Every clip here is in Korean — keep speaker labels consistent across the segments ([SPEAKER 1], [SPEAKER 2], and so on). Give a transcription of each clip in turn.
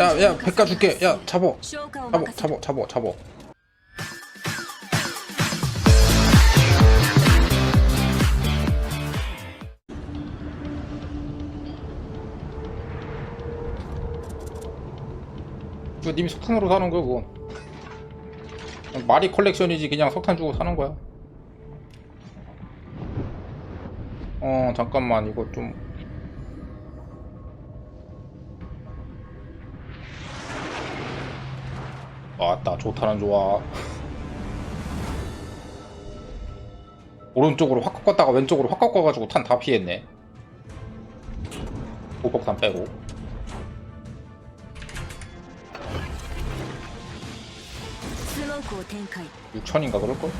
[SPEAKER 1] 야, 야, 백가 줄게. 야, 잡어. 잡어, 잡어, 잡어, 잡어. 그 님이 석탄으로 사는 거야, 그거. 말이 컬렉션이지 그냥 석탄 주고 사는 거야. 어, 잠깐만 이거 좀 아따 좋다는 좋아 오른쪽으로 확 꺾었다가 왼쪽으로 확 꺾어가지고 탄 다 피했네. 보폭탄 빼고.
[SPEAKER 2] 스모크
[SPEAKER 1] 6천인가 그럴걸?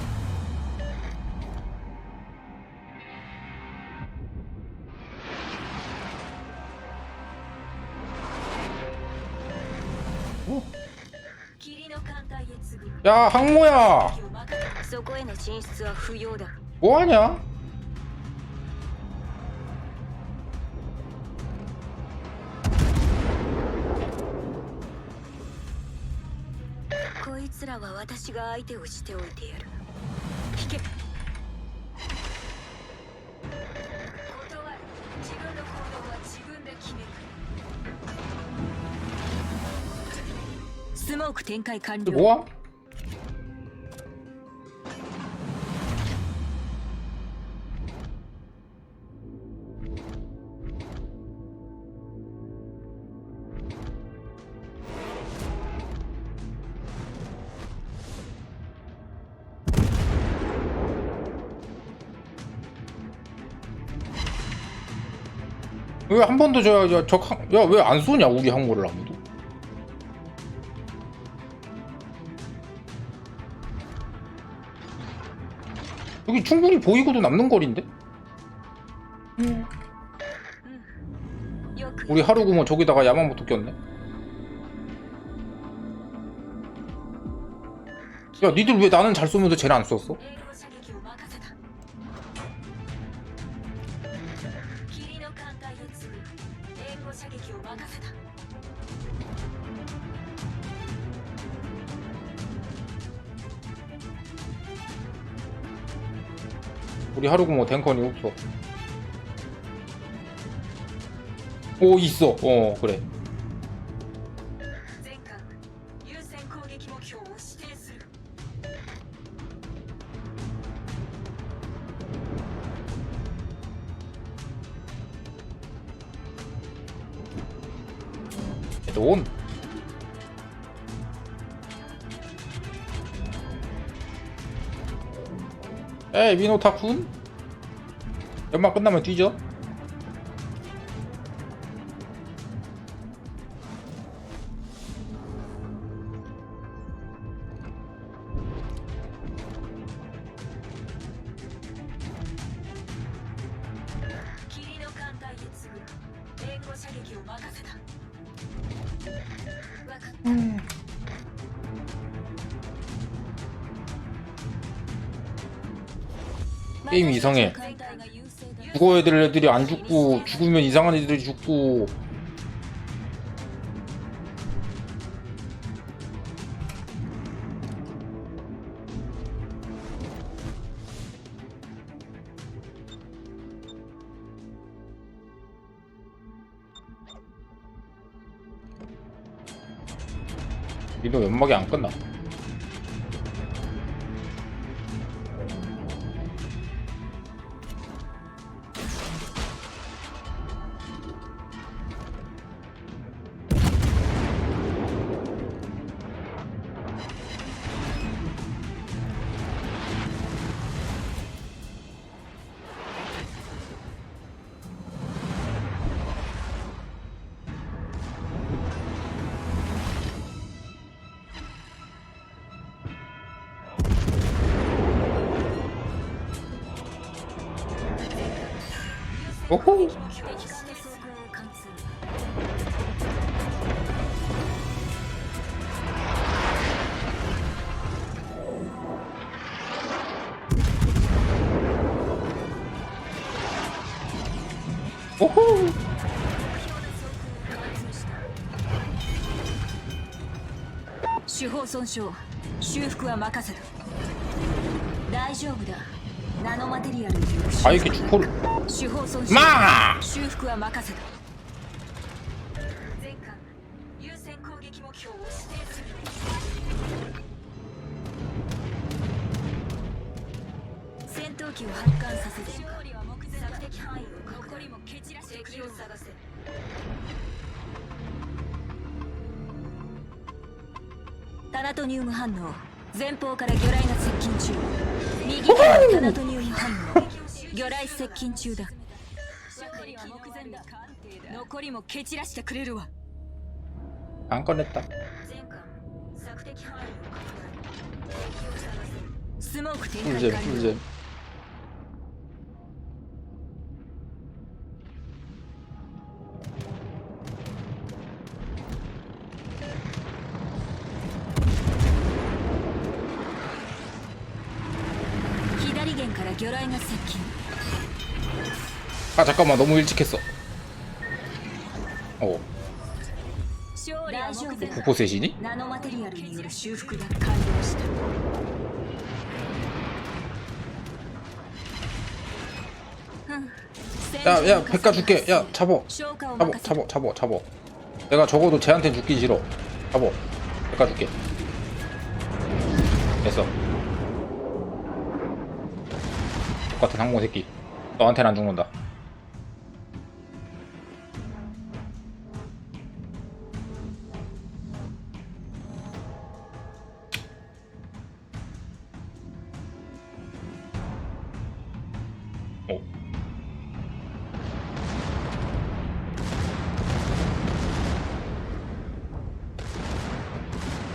[SPEAKER 1] や、反応や
[SPEAKER 2] そこへの進出は不要だ。
[SPEAKER 1] おわにゃ
[SPEAKER 2] こいつらは私が相手をしておいてやる。引け自分の行動は自分で決め。スモーク展開完了。
[SPEAKER 1] 왜 한번더 줘야 저야왜 안 쏘냐 우리 항모를 아무도? 여기 충분히 보이고도 남는 거리인데? 우리 하루구모 저기다가 야마모토 꼈네. 야 니들 왜 나는 잘 쏘면서 쟤는 안 쐈어?
[SPEAKER 2] 사격이 오마가사다.
[SPEAKER 1] 우리 하루고 뭐 탱커니 없어. 오 있어. 어 그래. 온 에이 미노타쿤. 연막 끝나면 뒤져
[SPEAKER 2] 음.
[SPEAKER 1] 게임이 이상해. 죽어야 될 애들이 안 죽고 죽으면 이상한 애들이 죽고 니도 연막이 안 끝나
[SPEAKER 2] おほおほ手法損傷修復は任せる。大丈夫だ。あゆきちょこるまあ！戦闘機を発艦させタナトニウム反応。前方から魚雷が接近中。右からタナトニウム範囲魚雷接近中だ。残りも蹴散らしてくれるわ。Han ねた。風情スモーク
[SPEAKER 1] 아 잠깐만 너무 일찍 했어 어 국보셋이니? 야, 야, 백가 줄게. 야, 잡어. 잡어, 잡어, 잡어, 잡어. 내가 적어도 쟤한테 죽기 싫어. 잡어. 백가 줄게. 됐어. 같은 항공 새끼 너한테는 안 죽는다 어.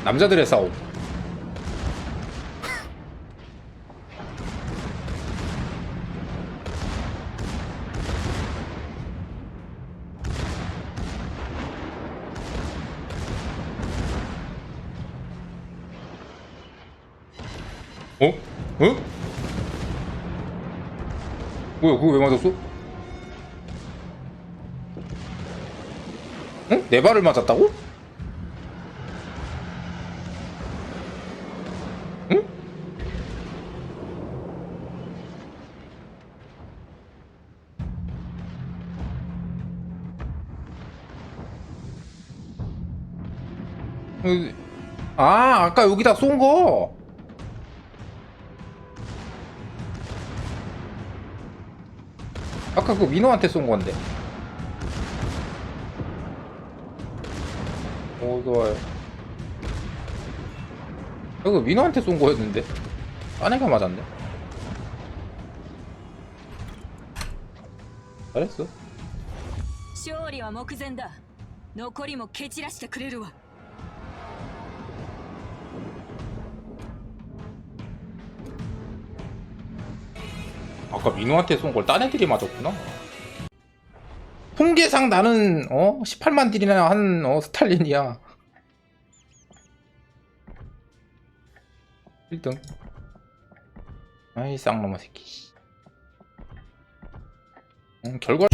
[SPEAKER 1] 남자들의 싸움. 어? 어? 뭐야, 그거 왜 맞았어? 응? 내 발을 맞았다고? 응? 어, 아, 아까 여기다 쏜 거. 아까 그 민호한테 쏜 건데. 오, 좋아요. 이거 민호한테 쏜 거였는데. 아내가 맞았네. 잘했어.
[SPEAKER 2] 勝利は目前だ残りも蹴散らしてくれるわ
[SPEAKER 1] 아까 민호한테 쏜 걸 딴 애들이 맞았구나. 통계상 나는 어 18만 딜이나 한 어, 스탈린이야. 1등. 아이 쌍놈의 새끼. 음, 결과